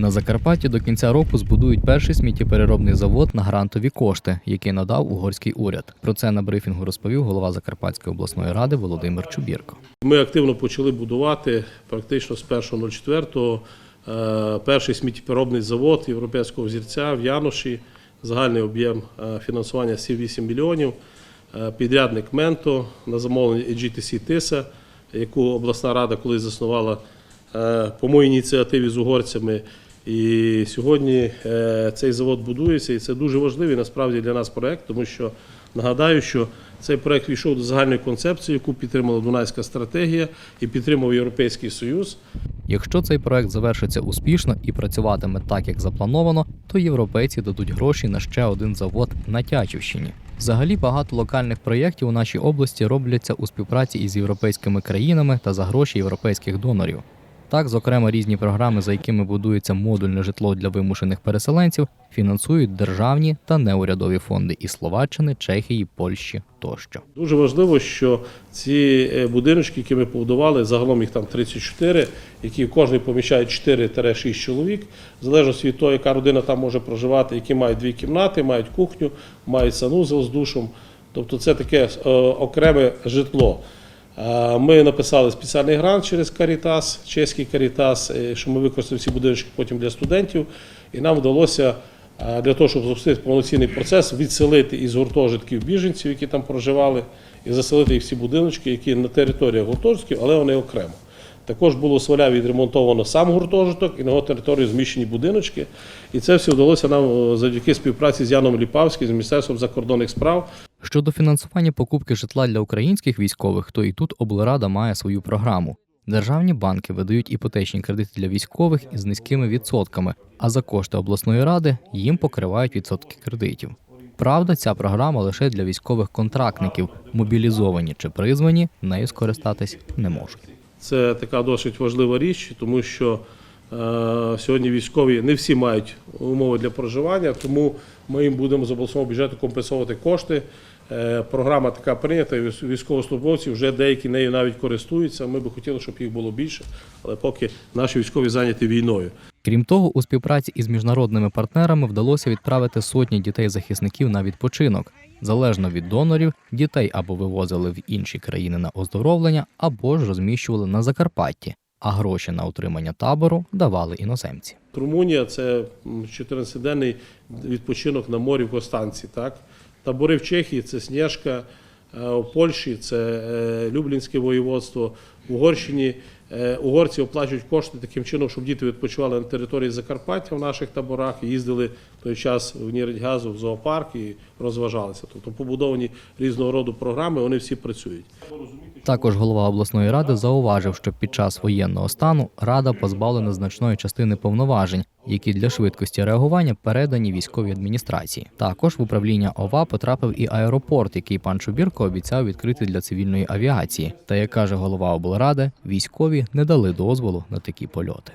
На Закарпатті до кінця року збудують перший сміттєпереробний завод на грантові кошти, які надав угорський уряд. Про це на брифінгу розповів голова Закарпатської обласної ради Володимир Чубірко. Ми активно почали будувати практично з 1.04 е, перший сміттєпереробний завод європейського взірця в Януші. Загальний об'єм е, фінансування 7-8 мільйонів. Е, Підрядник Менто на замовлення GTC Тиса, яку обласна рада колись заснувала по моїй ініціативі з угорцями. І сьогодні е, цей завод будується, і це дуже важливий насправді для нас проект, тому що нагадаю, що цей проект війшов до загальної концепції, яку підтримала Дунайська стратегія і підтримав Європейський Союз. Якщо цей проект завершиться успішно і працюватиме так, як заплановано, то європейці дадуть гроші на ще один завод на Тячівщині. Взагалі багато локальних проєктів у нашій області робляться у співпраці із європейськими країнами та за гроші європейських донорів. Так, зокрема, різні програми, за якими будується модульне житло для вимушених переселенців, фінансують державні та неурядові фонди із Словаччини, Чехії, Польщі тощо. Дуже важливо, що ці е, будиночки, які ми побудували, загалом їх там 34, які в кожний поміщають 4-6 чоловік, в залежності від того, яка родина там може проживати, які мають дві кімнати, мають кухню, мають санузел з душем. Тобто це таке е, окреме житло. Ми написали спеціальний грант через Карітас, чеський Карітас, е, що ми використали ці будиночки потім для студентів. І нам вдалося е, для того, щоб запустити повноцінний процес, відселити із гуртожитків біженців, які там проживали, і заселити їх в ці будиночки, які на території гуртожитків, але вони окремо. Також було у відремонтовано сам гуртожиток і на його території зміщені будиночки. І це все вдалося нам е, завдяки співпраці з Яном Ліпавським, з Міністерством закордонних справ. Щодо фінансування покупки житла для українських військових, то і тут облрада має свою програму. Державні банки видають іпотечні кредити для військових із низькими відсотками, а за кошти обласної ради їм покривають відсотки кредитів. Правда, ця програма лише для військових контрактників, мобілізовані чи призвані, нею скористатись не можуть. Це така досить важлива річ, тому що сьогодні військові не всі мають умови для проживання, тому ми їм будемо з обласного бюджету компенсувати кошти. Е, програма така прийнята, військовослужбовці вже деякі нею навіть користуються. Ми би хотіли, щоб їх було більше, але поки наші військові зайняті війною. Крім того, у співпраці із міжнародними партнерами вдалося відправити сотні дітей-захисників на відпочинок. Залежно від донорів, дітей або вивозили в інші країни на оздоровлення, або ж розміщували на Закарпатті, а гроші на утримання табору давали іноземці. Румунія це 14-денний відпочинок на морі в Костанці. Так? Табори в Чехії це Сніжка, е, у Польщі це е, Люблінське воєводство, в Угорщині угорці оплачують кошти таким чином, щоб діти відпочивали на території Закарпаття в наших таборах, їздили той час в Нірдьгазу в зоопарк і розважалися. Тобто побудовані різного роду програми, вони всі працюють. Також голова обласної ради зауважив, що під час воєнного стану рада позбавлена значної частини повноважень, які для швидкості реагування передані військовій адміністрації. Також в управління ОВА потрапив і аеропорт, який пан Чубірко обіцяв відкрити для цивільної авіації. Та як каже голова облради, військові не дали дозволу на такі польоти.